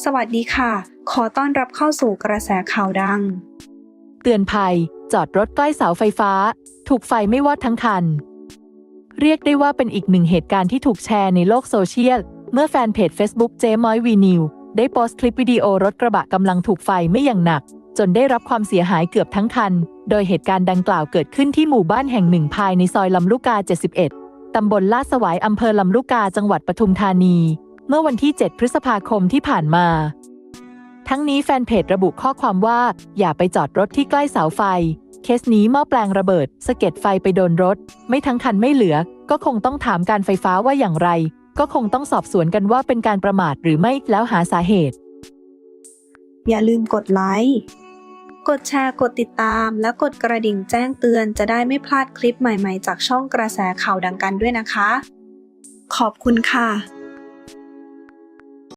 สวัสดีค่ะ ขอต้อนรับเข้าสู่กระแสข่าวดัง เตือนภัย จอดรถใกล้เสาไฟฟ้า ถูกไฟไม่วอดทั้งคัน เรียกได้ว่าเป็นอีกหนึ่งเหตุการณ์ที่ถูกแชร์ในโลกโซเชียล เมื่อแฟนเพจ Facebook เจมอยวีนิวได้โพสต์คลิปวิดีโอรถกระบะกำลังถูกไฟไม่อย่างหนัก จนได้รับความเสียหายเกือบทั้งคัน โดยเหตุการณ์ดังกล่าวเกิดขึ้นที่หมู่บ้านแห่งหนึ่งภายในซอยลำลูกกา 71ตำบลลาดสวายอำเภอลำลูกกาจังหวัดปทุมธานี มื่อวันที่ 7 พฤษภาคมที่ผ่านมา ทั้งนี้แฟนเพจระบุข้อความว่า อย่าไปจอดรถที่ใกล้เสาไฟ เคสนี้หม้อแปลงระเบิด สะเก็ดไฟไปโดนรถ ไม่ทั้งคันไม่เหลือ ก็คงต้องถามการไฟฟ้าว่าอย่างไร ก็คงต้องสอบสวนกันว่าเป็นการประมาทหรือไม่แล้วหาสาเหตุ อย่าลืมกดไลค์กดแชร์กดติดตาม และกดกระดิ่งแจ้งเตือนจะได้ไม่พลาดคลิปใหม่ๆ จากช่องกระแสข่าวดังกันด้วยนะคะ ขอบคุณค่ะ